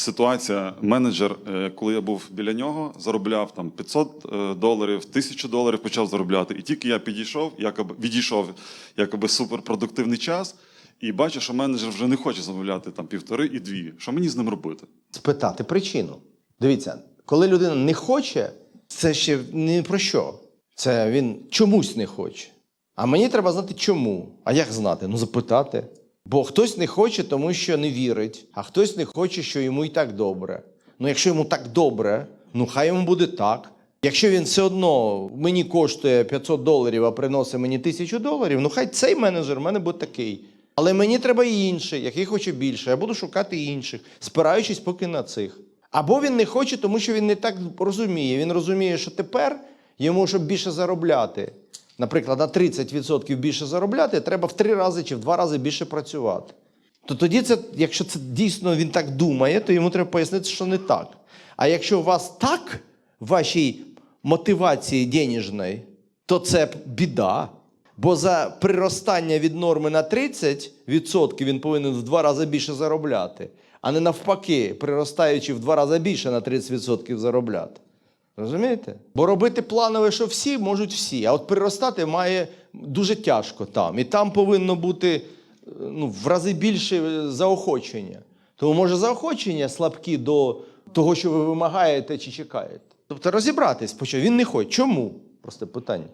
ситуація. Менеджер, е, коли я був біля нього, заробляв там 500 е, доларів, 1000 доларів почав заробляти. І тільки я підійшов, якоби відійшов, якоби суперпродуктивний час, і бачу, що менеджер вже не хоче замовляти там півтори і дві. Що мені з ним робити? спитати причину. Дивіться, коли людина не хоче, це ще не про що. Це він чомусь не хоче. А мені треба знати чому. А як знати? Ну, запитати. Бо хтось не хоче, тому що не вірить, а хтось не хоче, що йому і так добре. Ну, якщо йому так добре, ну хай йому буде так. Якщо він все одно мені коштує 500 доларів, а приносить мені 1000 доларів, ну хай цей менеджер в мене буде такий. Але мені треба і інший, який хоче більше. Я буду шукати інших, спираючись поки на цих. Або він не хоче, тому що він не так розуміє. Він розуміє, що тепер йому, щоб більше заробляти, наприклад, на 30% більше заробляти, треба в три рази чи в два рази більше працювати. То тоді, це, якщо це дійсно він так думає, то йому треба пояснити, що не так. А якщо у вас так в вашій мотивації денежної, то це біда. Бо за приростання від норми на 30% він повинен в два рази більше заробляти, а не навпаки, приростаючи в два рази більше на 30% заробляти. Розумієте? Бо робити планове, що всі, можуть всі. А от приростати має дуже тяжко там. І там повинно бути е, ну, в рази більше заохочення. Тому може заохочення слабкі до того, що ви вимагаєте чи чекаєте. Тобто розібратись, почав. Він не хоче. Чому? Просто питання.